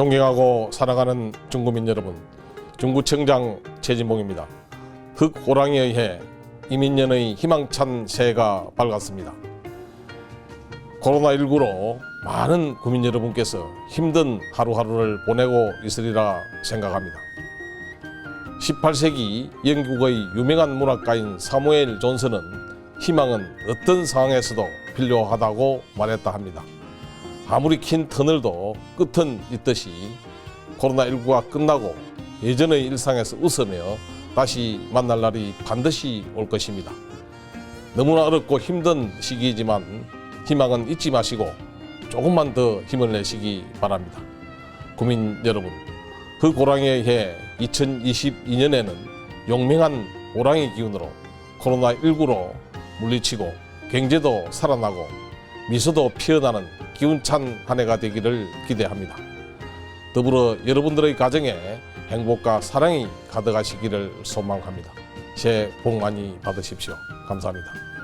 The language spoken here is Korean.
존경하고 사랑하는 중국민 여러분, 중구청장 최진봉입니다. 흑호랑이의 해, 이민년의 희망찬 새해가 밝았습니다. 코로나19로 많은 국민 여러분께서 힘든 하루하루를 보내고 있으리라 생각합니다. 18세기 영국의 유명한 문학가인 사무엘 존슨은 희망은 어떤 상황에서도 필요하다고 말했다 합니다. 아무리 긴 터널도 끝은 있듯이 코로나19가 끝나고 예전의 일상에서 웃으며 다시 만날 날이 반드시 올 것입니다. 너무나 어렵고 힘든 시기이지만 희망은 잊지 마시고 조금만 더 힘을 내시기 바랍니다. 국민 여러분, 그 고랑이의 해 2022년에는 용맹한 호랑이 기운으로 코로나19로 물리치고 경제도 살아나고 미소도 피어나는 기운찬 한 해가 되기를 기대합니다. 더불어 여러분들의 가정에 행복과 사랑이 가득하시기를 소망합니다. 새해 복 많이 받으십시오. 감사합니다.